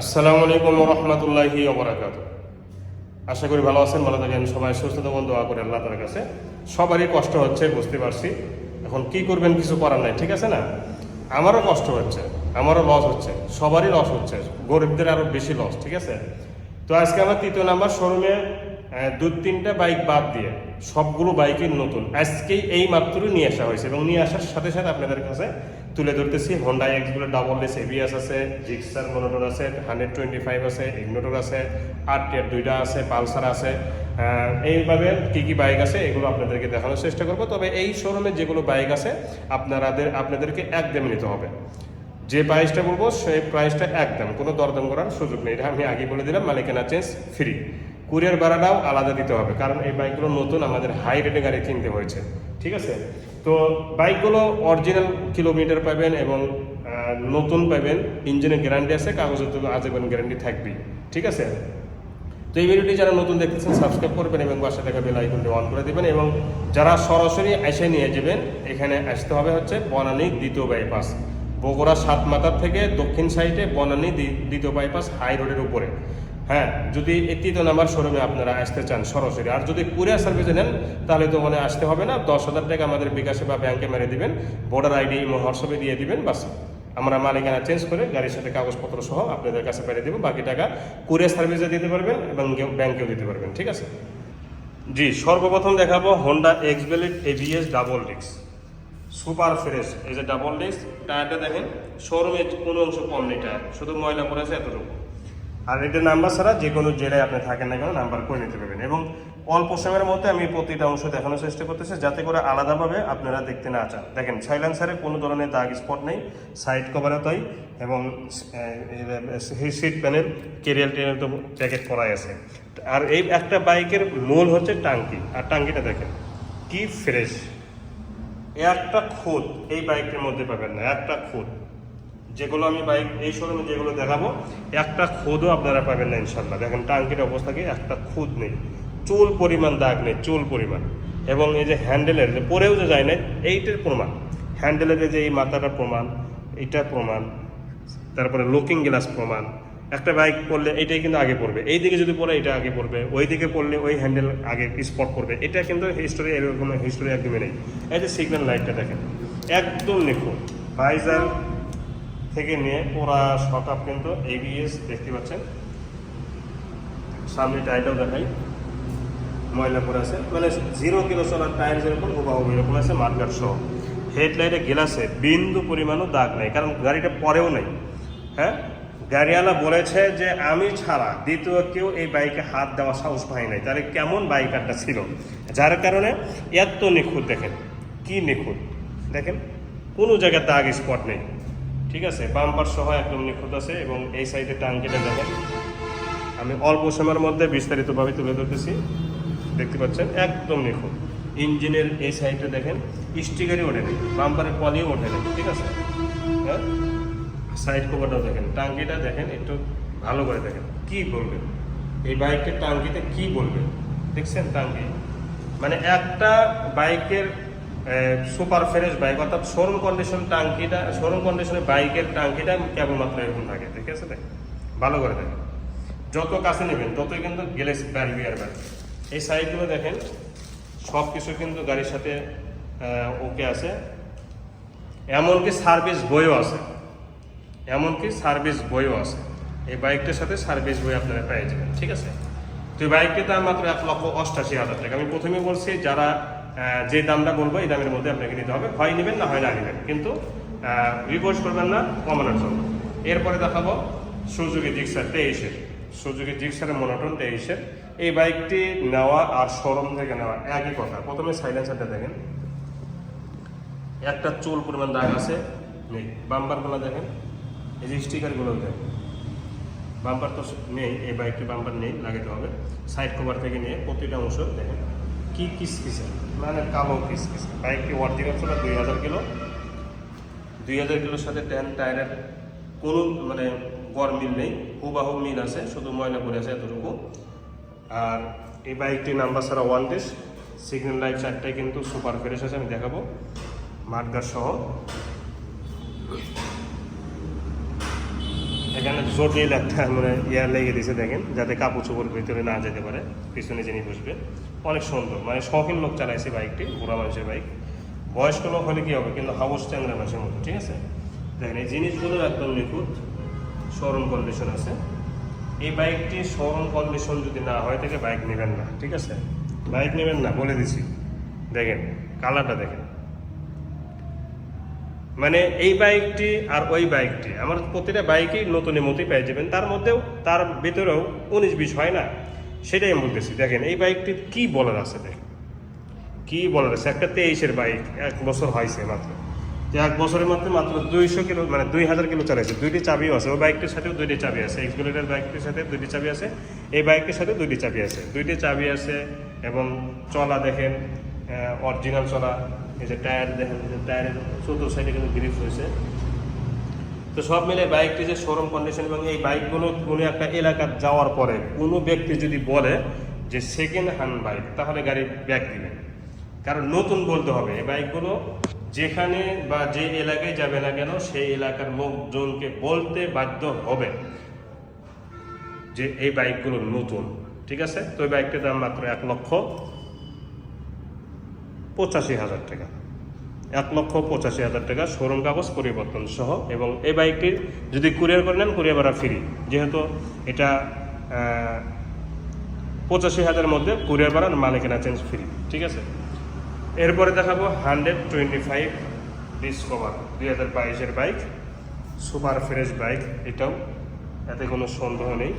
আসসালামু আলাইকুম রহমতুল্লাহি ওবরাকাত আশা করি ভালো আছেন, ভালো থাকেন। সবাই সুস্থ থাকুন দোয়া করে আল্লাহ তার কাছে। সবারই কষ্ট হচ্ছে, বুঝতে পারছি। এখন কি করবেন কিছু করার নাই, ঠিক আছে না? আমারও কষ্ট হচ্ছে, আমারও লস হচ্ছে, সবারই লস হচ্ছে, গরিবদের আরও বেশি লস ঠিক আছে? তো আজকে আমার তৃতীয় নাম্বার শোরুমে দু তিনটা বাইক বাদ দিয়ে সবগুলো বাইকই নতুন। আজকেই এই মাত্রই নিয়ে আসা হয়েছে এবং নিয়ে আসার সাথে সাথে আপনাদের কাছে তুলে ধরতেছি। হন্ডা এক্সগুলো ডাবল এস এবিএস আছে জিক্সার মোনোটর আছে হান্ড্রেড টোয়েন্টি ফাইভ আছে ইগনোটর আছে আর টিয়ার দুইটা আছে পালসার আছে। এইভাবে কি কি বাইক আছে এগুলো আপনাদেরকে দেখানোর চেষ্টা করব। তবে এই শোরুমে যেগুলো বাইক আছে, আপনারাদের, আপনাদেরকে একদম নিতে হবে। যে প্রাইসটা বলব, সেই প্রাইসটা একদম। কোনো দরদাম করার সুযোগ নেই। এটা আমি আগে বলে দিলাম, মালিকানা চেঞ্জ ফ্রি কুরিয়ার ভাড়াটাও আলাদা দিতে হবে। কারণ এই বাইকগুলো নতুন, আমাদের হাই রেটে গাড়ি কিনতে হয়েছে। ঠিক আছে? তো বাইকগুলো অরিজিনাল কিলোমিটার পাবেন এবং নতুন পাবেন। ইঞ্জিনের গ্যারান্টি আছে কাগজের তো আজীবন গ্যারান্টি থাকবেই। ঠিক আছে? তো এই ভিডিওটি যারা নতুন দেখতেছেন সাবস্ক্রাইব করবেন এবং পাশে থাকা বেল আইকনটি অন করে দেবেন এবং যারা সরাসরি এসে নিয়ে যাবেন, এখানে আসতে হবে হচ্ছে বনানী দ্বিতীয় বাইপাস বগুড়া সাত মাথার থেকে দক্ষিণ সাইডে বনানী দ্বিতীয় বাইপাস হাই রোডের উপরে। হ্যাঁ যদি এই তৃতীয় নাম্বার শোরুমে আপনারা আসতে চান সরাসরি, আর যদি কুরিয়ার সার্ভিসে নেন, তাহলে তো মানে আসতে হবে না। দশ হাজার টাকা আমাদের বিকাশে বা ব্যাংকে মেরে দিবেন, ভোটার আইডি হোয়াটসঅ্যাপে দিয়ে দিবেন, বাস। আমরা মালিকানা চেঞ্জ করে গাড়ির সাথে কাগজপত্র সহ আপনাদের কাছে পাঠিয়ে দেবো, বাকি টাকা কুরিয়ার সার্ভিসে দিতে পারবেন এবং ব্যাংকেও দিতে পারবেন, ঠিক আছে? জি, সর্বপ্রথম দেখাবো Honda X Blade ABS double ডিক্স সুপার ফ্রেশ, এই যে ডাবল ডিক্স টায়ারটা দেখেন, শোরুমে কোনো অংশ কম নেই টায়ার, শুধু ময়লা পড়েছে এতটুকু। আর এটা নাম্বার ছাড়া যে কোনো জেলায় আপনি থাকেন না কেন নাম্বার করে নিতে পারবেন। এবং অল্প সময়ের মধ্যে আমি প্রতিটা অংশ দেখানোর চেষ্টা করতেছি, যাতে করে আলাদাভাবে আপনারা দেখতে না চান। দেখেন সাইলেন্সারে কোনো ধরনের দাগ স্পট নেই সাইড কভারও তাই, এবং সিট প্যানেল কেরিয়াল টেরিয়াল তো প্যাকেট করাই আছে। আর এই একটা বাইকের মূল হচ্ছে টাঙ্কি। আর টাঙ্কিটা দেখেন, কি ফ্রেশ একটা খুদ এই বাইকের মধ্যে পাবেন না, একটা খুদ যেগুলো আমি বাইক, এই শোরুমে যেগুলো দেখাবো, একটা খুদও আপনারা পাবেন না ইনশাল্লাহ দেখেন টাঙ্কির অবস্থা কি, একটা খুদ নেই। চুল পরিমাণ দাগ নেই, চুল পরিমাণ। এবং এই যে হ্যান্ডেলের, যে পরেও যে যায় না এইটার প্রমাণ। হ্যান্ডেলের যে এই মাথাটার প্রমাণ এটা প্রমাণ, তারপরে লুকিং গ্লাস প্রমাণ। একটা বাইক পড়লে এইটাই কিন্তু আগে পড়বে এই দিকে যদি পড়ে এটা আগে পড়বে ওই দিকে পড়লে ওই হ্যান্ডেল আগে স্পট করবে। এটা কিন্তু হিস্টোরি এরকম হিস্টোরি একদমই নেই। এই যে সিগন্যাল লাইটটা দেখেন, একদম নিখুঁত। ভাইজার থেকে নিয়ে পুরা শকআপ কিন্তু এবিএস দেখতে পাচ্ছেন। সামনে টায়ারটাও দেখাই। ময়লা পরে আছে। মানে জিরো কিলো চলার টায়ার যেরকম হুবাহু এরকম আছে মার্কার সহ। হেডলাইটে গেলাসে বিন্দু পরিমাণও দাগ নেই, কারণ গাড়িটা পরেও নেই। হ্যাঁ? গাড়িওয়ালা বলেছে যে আমি ছাড়া দ্বিতীয় কেউ এই বাইকে হাত দেওয়া সাহস পাই নাই। তাহলে কেমন বাইকারটা ছিল? যার কারণে এত নিখুঁত দেখেন। কি নিখুঁত? দেখেন, কোনো জায়গায় দাগ স্পট নেই। ঠিক আছে? বাম্পার সহ একদম নিখুঁত আছে এবং এই সাইডে টাঙ্কিটা দেখেন। আমি অল্প সময়ের মধ্যে বিস্তারিতভাবে তুলে ধরতেছি। দেখতে পাচ্ছেন, একদম নিখুঁত ইঞ্জিনের এই সাইডটা দেখেন স্টিকারই ওঠে নেই বাম্পারের পলিও ওঠে নেই ঠিক আছে? হ্যাঁ? সাইড কভারটাও দেখেন, টাঙ্কিটা দেখেন, একটু ভালো করে দেখেন, কি বলবেন এই বাইকের টাঙ্কিতে কি বলবেন দেখছেন টাঙ্কি? মানে একটা বাইকের সুপার ফ্রেশ বাইক, অর্থাৎ শোরুম কন্ডিশন টাঙ্কিটা শোরুম কন্ডিশনে বাইকের টাঙ্কিটা কেবলমাত্র এরকম থাকে, ঠিক আছে? দেখেন ভালো করে দেখেন যত কাছে নেবেন, ততই কিন্তু গ্যালেক্স বাড়বে আর বাড়বে এই সাইডগুলো দেখেন সব কিছু কিন্তু গাড়ির সাথে ওকে আছে। এমনকি সার্ভিস বইও আছে। এমনকি সার্ভিস বইও আছে। এই বাইকটার সাথে সার্ভিস বই আপনারা পেয়ে যাবেন, ঠিক আছে? তো এই বাইকটির মাত্র এক লক্ষ অষ্টাশি হাজার টাকা। আমি প্রথমে বলছি, যারা যে দামটা বলব, এই দামের মধ্যে আপনাকে নিতে হবে। হয় নেবেন না হয় না নেবেন। কিন্তু রিপোর্ট করবেন না, কমানোর জন্য। এরপরে দেখাবো সুজুকি জিক্সার তেইশের। সুজুকি জিক্সারের মনোটন তেইশের। এই বাইকটি নেওয়া আর শোরুম থেকে নেওয়া একই কথা। প্রথমে সাইলেন্সারটা দেখেন। একটা চুল পরিমাণ দাগ আছে। নেই। বাম্পারগুলো দেখেন। এই যে স্টিকারগুলো দেখেন। বাম্পার তো নেই, এই বাইকটি বাম্পার নেই লাগাতে হবে। সাইড কভার থেকে নিয়ে প্রতিটা অংশ দেখেন। কি কিসকিসে মানে কালো কিসকিসে বাইকটি অরিজিনাল ছিল দুই হাজার কিলো? দুই হাজার কিলোর সাথে টেন টায়ারের কোনো মানে গড় মিল নেই। হুবাহু মিল আছে শুধু ময়না পড়ে আছে এতটুকু। আর এই বাইকটির নাম্বার ছাড়া ওয়ান ডিস সিগন্যাল লাইট চারটাই কিন্তু সুপার ফ্রেশ আছে আমি দেখাবো। মাঠগার সহ। এখানে জটিল একটা মানে ইয়ার লেগে দিয়েছে দেখেন যাতে কাপড় চোপড় ভিতরে না যেতে পারে। পিছনে যিনি বসবে। অনেক সুন্দর। মানে শখিন লোক চালাইছে বাইকটি বুড়া মানুষের বাইক বয়স্ক লোক হলে কি হবে? কিন্তু হাউস ট্যাংরা মানুষের মতো, ঠিক আছে? দেখেন, এই জিনিসগুলো একদম নিখুঁত শোরুম কন্ডিশন আছে। এই বাইকটি শোরুম কন্ডিশন যদি না হয় থেকে বাইক নেবেন না, ঠিক আছে? বাইক নেবেন না, বলে দিছি। দেখেন কালারটা দেখেন। মানে এই বাইকটি আর ওই বাইকটি আমার প্রতিটা বাইকই নতুনের মতোই পেয়ে যাবেন। তার মধ্যেও, তার ভিতরেও উনিশ বিশ হয় না। সেটাই আমি বলতেছি, দেখেন, এই বাইকটির কি বলার আছে দেখেন কি বলার আছে? একটা তেইশের বাইক এক বছর হয়েছে মাত্র। এক বছরের মধ্যে মাত্র দুইশো কিলো মানে দুই হাজার কিলো চালাইছে। দুইটি চাবিও আছে। ওই বাইকটির সাথেও দুইটি চাবি আছে। এক্সগুলেটার বাইকটির সাথে দুইটি চাবি আছে। এই বাইকটির সাথে দুইটি চাবি আছে। দুইটি চাবি আছে এবং চলা দেখেন অরিজিনাল চলা। এই যে টায়ার দেখেন যে টায়ারের চতুর্থ সাইডে কিন্তু গ্রিপ হয়েছে। তো সব মিলে বাইকটি যে শোরুম কন্ডিশন এবং এই বাইকগুলো কোনো একটা এলাকা যাওয়ার পরে কোনো ব্যক্তি যদি বলে যে সেকেন্ড হ্যান্ড বাইক তাহলে গাড়ি ব্যাক দিবে। কারণ নতুন বলতে হবে, এই বাইকগুলো যেখানে বা যে এলাকায় যাবে না কেন, সেই এলাকার লোকজনকে বলতে বাধ্য হবে যে এই বাইকগুলো নতুন, ঠিক আছে? তো এই বাইকটির দাম মাত্র এক লক্ষ পঁচাশি হাজার টাকা। এক লক্ষ পঁচাশি হাজার টাকা শোরুম কাগজ পরিবর্তন সহ এবং এই বাইকটির যদি কুরিয়ার করে নেন, কুরিয়ার ভাড়া ফ্রি যেহেতু এটা পঁচাশি হাজারের মধ্যে কুরিয়ার ভাড়া মালিকানা চেঞ্জ ফ্রি ঠিক আছে? এরপরে দেখাবো হান্ড্রেড টোয়েন্টি ফাইভ ডিসকভার, দুই হাজার বাইশের বাইক, সুপার ফ্রেশ বাইক, এটাও এতে কোনো সন্দেহ নেই।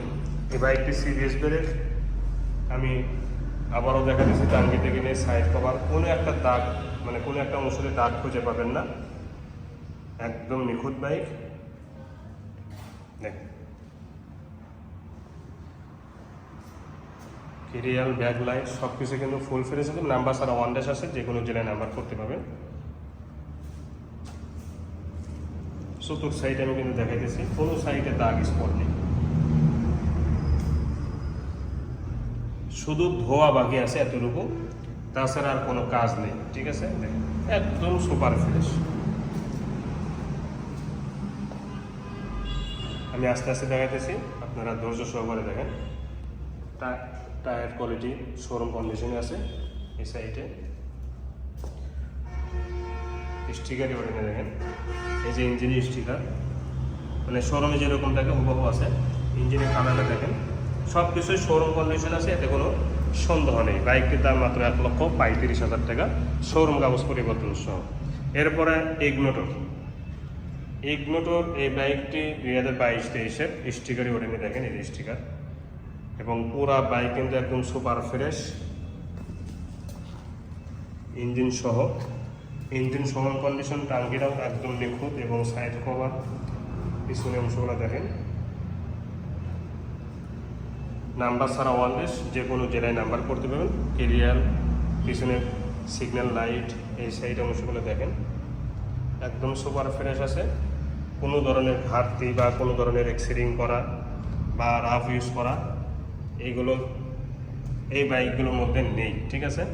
এই বাইকটি সিরিয়াস ব্রেক আমি আবারও দেখা দিচ্ছি টাঙ্গি থেকে নিয়ে সাইড কভার কোনো একটা দাগ মানে কোনো একটা অংশে দাগ খুঁজে পাবেন না। একদম নিখুঁত বাইক দেখ। কেরিয়াল ব্যাক লাইট সব কিছু কিন্তু ফুল ফ্রেশ আছে। নাম্বার ছাড়া ওয়ান ড্যাশ আছে যে কোনো জেলায় নাম্বার করতে পারবেন। চতুর্থ সাইডে আমি কিন্তু দেখাইতেছি। কোনো সাইডে দাগ স্পট নেই। শুধু ধোয়া বাকি আছে এতটুকু। তাছাড়া আর কোনো কাজ নেই, ঠিক আছে? একদম সুপার ফ্রেশ আমি আস্তে আস্তে দেখাইতেছি, আপনারা ধৈর্য সহকারে দেখেন। টায়ার কোয়ালিটি শোরুম কন্ডিশনে আছে, এই সাইডে স্টিকারই ওখানে দেখেন। এই যে ইঞ্জিনের স্টিকার মানে শোরুমে যেরকম থাকে, হুবহু আছে। ইঞ্জিনের কালারটা দেখেন। সব কিছুই শোরুম কন্ডিশন আছে, এতে কোনো সন্দেহ নেই। বাইকটির দাম মাত্র এক লক্ষ পঁয়ত্রিশ হাজার টাকা শোরুম কাগজ পরিবর্তন সহ। এরপরে ইগনোটর ইগনোটর এই বাইকটি দুই হাজার বাইশ তেইশের স্টিকারই ওঠেনি দেখেন, এই স্টিকার এবং পুরা বাইক কিন্তু একদম সুপার ফ্রেশ ইঞ্জিন সহ। ইঞ্জিন সহ কন্ডিশন টাঙ্কিটাও একদম নিখুঁত এবং সাইড কভার পিছনে অংশগুলো দেখেন। নাম্বার ছাড়া ওয়ানলেস যে কোনো জেলায় নাম্বার করতে পারবেন। কেরিয়ার পিছনে সিগন্যাল লাইট এই সাইড অংশগুলো দেখেন। একদম সুপার ফ্রেশ আছে। কোনো ধরনের ঘাটতি বা কোনো ধরনের এক্সিডিং করা বা রাফ ইউজ করা, এইগুলো, এই বাইকগুলোর মধ্যে নেই, ঠিক আছে?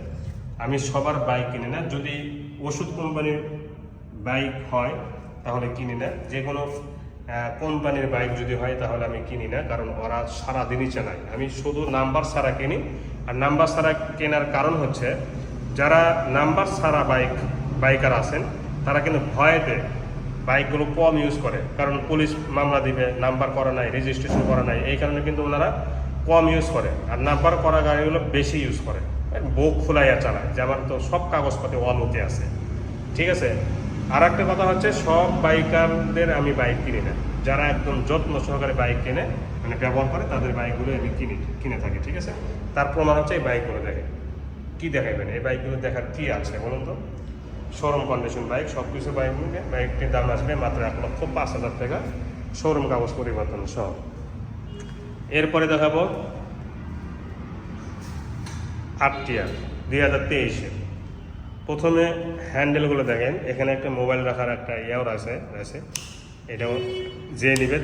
আমি সবার বাইক কিনি না। যদি ওষুধ কোম্পানির বাইক হয়, তাহলে কিনি না। যে কোনো কোম্পানির বাইক যদি হয় তাহলে আমি কিনি না, কারণ ওরা সারাদিনই চালায়। আমি শুধু নাম্বার ছাড়া কিনি। আর নাম্বার ছাড়া কেনার কারণ হচ্ছে, যারা নাম্বার ছাড়া বাইক, বাইকার আছেন, তারা কিন্তু ভয়েতে বাইকগুলো কম ইউজ করে। কারণ পুলিশ মামলা দিবে, নাম্বার করা নাই রেজিস্ট্রেশন করা নাই, এই কারণে কিন্তু ওনারা কম ইউজ করে। আর নাম্বার করা গাড়িগুলো বেশি ইউজ করে। বুক খোলাইয়া চালায়, যে আমার তো সব কাগজপাতি অলমতি আছে। ঠিক আছে? আর একটা কথা হচ্ছে, সব বাইকারদের আমি বাইক কিনি না। যারা একদম যত্ন সহকারে বাইক কিনে মানে ব্যবহার করে, তাদের বাইকগুলো আমি কিনি, কিনে থাকি, ঠিক আছে? তার প্রমাণ হচ্ছে এই বাইকগুলো দেখে কি দেখাইবেন? এই বাইকগুলো দেখার কি আছে বলুন তো? শোরুম কন্ডিশন বাইক সব কিছু বাইক মিলে বাইকটির দাম আসবে মাত্র এক লক্ষ পাঁচ হাজার টাকা, শোরুম কাগজ পরিবর্তন সহ। এরপরে দেখাবো আটটিয়ার দুই হাজার তেইশে। প্রথমে হ্যান্ডেলগুলো দেখেন। এখানে একটা মোবাইল রাখার একটা ইয়ার আছে আছে এটাও যে নেবে,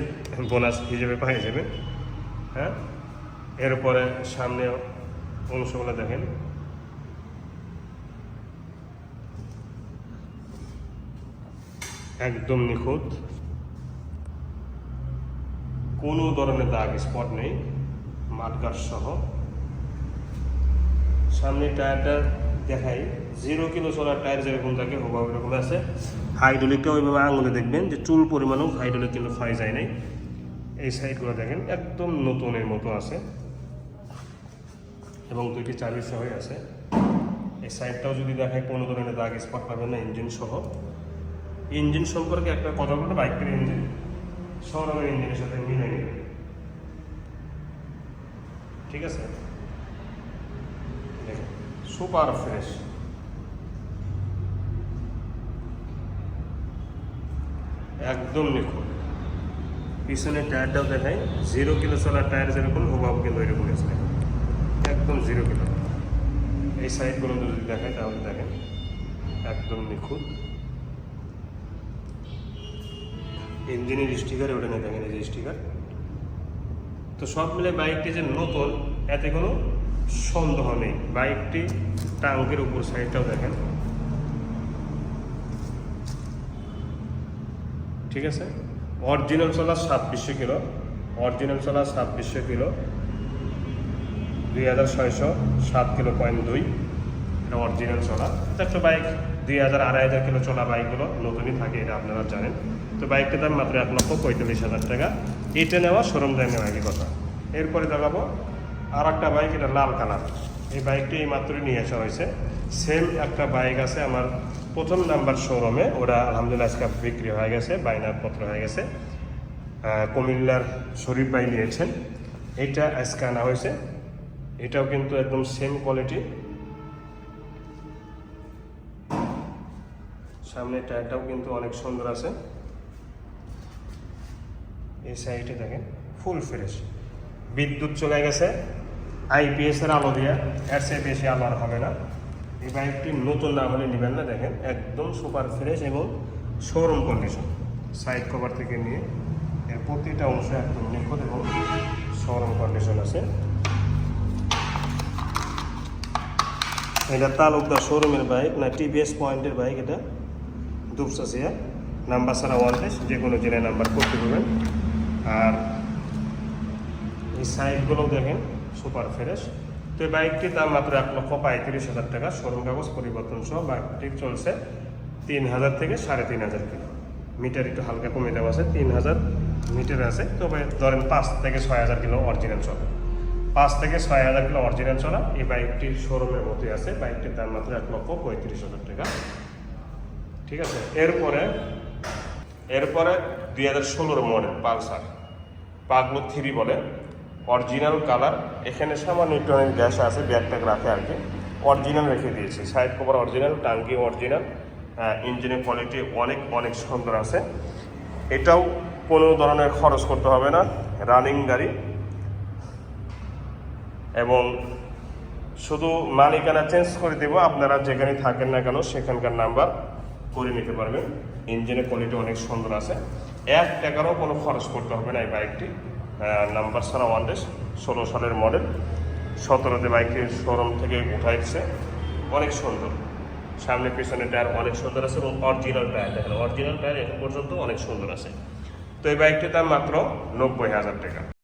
বোনাস হিসেবে পাই যাবে। হ্যাঁ? এরপরে সামনে অংশগুলো দেখেন। একদম নিখুঁত। কোনো ধরনের দাগ স্পট নেই। মাঠগার সহ। সামনে টায়ারটা দেখাই। জিরো কিলো চলার টায়ার যেরকম থাকে হুবা এরকম আছে। হাইড্রোলিকটা ওইভাবে আঙুলে দেখবেন যে চুল পরিমাণও হাইড্রোলিক কিন্তু ফাই যায় নাই। এই সাইডগুলো দেখেন, একদম নতুনের মতো আছে। এবং দুইটি চাবি সহই আছে। এই সাইডটাও যদি দেখায় কোনো ধরনের দাগ স্পট পাবেন না ইঞ্জিন সহ। ইঞ্জিন সম্পর্কে একটা কথা বলতে বাইকের ইঞ্জিন শোরুমের ইঞ্জিনের সাথে মিলে ঠিক আছে? Super fresh. একদম নিখুঁত। পিছনের টায়ারটাও দেখাই। জিরো কিলো চলার টায়ার যেরকম, হুবাহু কিন্তু আছে। একদম জিরো কিলো এই সাইডগুলো যদি দেখায় তাহলে দেখেন, একদম নিখুঁত। ইঞ্জিনের স্টিকার ওটা নিয়ে দেখেন এই যে স্টিকার। তো সব মিলে বাইকটি যে নতুন, এতে কোনো সন্দেহ নেই। বাইকটি টাঙ্কের উপর সাইডটাও দেখেন। ঠিক আছে? অরিজিনাল চলা ছাব্বিশশো কিলো। অরিজিনাল চলা ছাব্বিশশো কিলো। দুই হাজার ছয়শো, সাত কিলো পয়েন্ট দুই। এটা অরিজিনাল চলা। এটা একটা বাইক। দুই হাজার আড়াই হাজার কিলো চলা বাইকগুলো নতুনই থাকে, এটা আপনারা জানেন। তো বাইকটার দাম মাত্র এক লক্ষ পঁয়তাল্লিশ হাজার টাকা। এটা নেওয়া শোরুম দাম নেওয়া কথা। এরপরে দেখাবো আর একটা বাইক, এটা লাল কালার। এই বাইকটি এই মাত্রই নিয়ে আসা হয়েছে। সেম একটা বাইক আছে আমার প্রথম নাম্বার শোরুমে। ওরা আলহামদুলিল্লাহ আজকে বিক্রি হয়ে গেছে বাইনার পত্র হয়ে গেছে। কুমিল্লার শরীফ ভাই নিয়েছেন। এটা আজকে আনা হয়েছে। এটাও কিন্তু একদম সেম কোয়ালিটি। সামনের টায়ারটাও কিন্তু অনেক সুন্দর আছে। এই সাইডে দেখেন, ফুল ফ্রেশ। বিদ্যুৎ চলে গেছে। আইপিএস এর আলো দিয়া এর চেয়ে বেশি আলো আর হবে না। এই বাইকটি নতুন না হলে নেবেন না, দেখেন, একদম সুপার ফ্রেশ এবং শোরুম কন্ডিশন সাইড কভার থেকে নিয়ে এর প্রতিটা অংশ একদম নিখুঁত এবং শোরুম কন্ডিশন আছে। এটা তালুকদার শোরুমের বাইক না টিভিএস পয়েন্টের বাইক এটা। দুপসাসিয়া নাম্বার ছাড়া ওয়ান্টেজ যে কোনো জেলায় নাম্বার করতে পারবেন। আর এই সাইডগুলো দেখেন, সুপার ফ্রেশ। তো এই বাইকটির দাম মাত্র এক লক্ষ পঁয়ত্রিশ হাজার টাকা। শোরুম কাগজ পরিবর্তন সহ বাইকটি চলছে তিন হাজার থেকে সাড়ে তিন হাজার কিলো। মিটার একটু হালকা কমে দেওয়া আছে, তিন হাজার মিটার আছে। তবে ধরেন পাঁচ থেকে ছয় হাজার কিলো অরিজিনাল চলে। পাঁচ থেকে ছয় হাজার কিলো অরিজিনাল চলা, এই বাইকটির শোরুমের মধ্যে আছে। বাইকটির দাম মাত্র এক লক্ষ পঁয়ত্রিশ হাজার টাকা। ঠিক আছে? এরপরে এরপরে দুই হাজার ষোলোর মডেল পালসার। পাগলো থ্রি বলে। অরিজিনাল কালার এখানে সামান্য একটু অনেক গ্যাস আছে ব্যাগটা রাখে আর কি। অরিজিনাল রেখে দিয়েছি। সাইড কভার অরিজিনাল টাঙ্কি অরিজিনাল ইঞ্জিনের কোয়ালিটি অনেক অনেক সুন্দর আছে। এটাও কোনো ধরনের খরচ করতে হবে না। রানিং গাড়ি। এবং শুধু মালিকানা চেঞ্জ করে দেব, আপনারা যেখানে থাকেন না কেন, সেখানকার নাম্বার করে নিতে পারবেন। ইঞ্জিনের কোয়ালিটি অনেক সুন্দর আছে। এক টাকারও কোনো খরচ করতে হবে না এই বাইকটি নাম্বার সারা ওয়ান ডেস ষোলো সালের মডেল সতেরোতে বাইকের শোরুম থেকে উঠাইছে। অনেক সুন্দর। সামনে, পিছনে টায়ার অনেক সুন্দর আছে এবং অরিজিনাল টায়ার দেখেন অরিজিনাল টায়ার এখন পর্যন্ত অনেক সুন্দর আছে। তো এই বাইকটির দাম মাত্র নব্বই হাজার টাকা।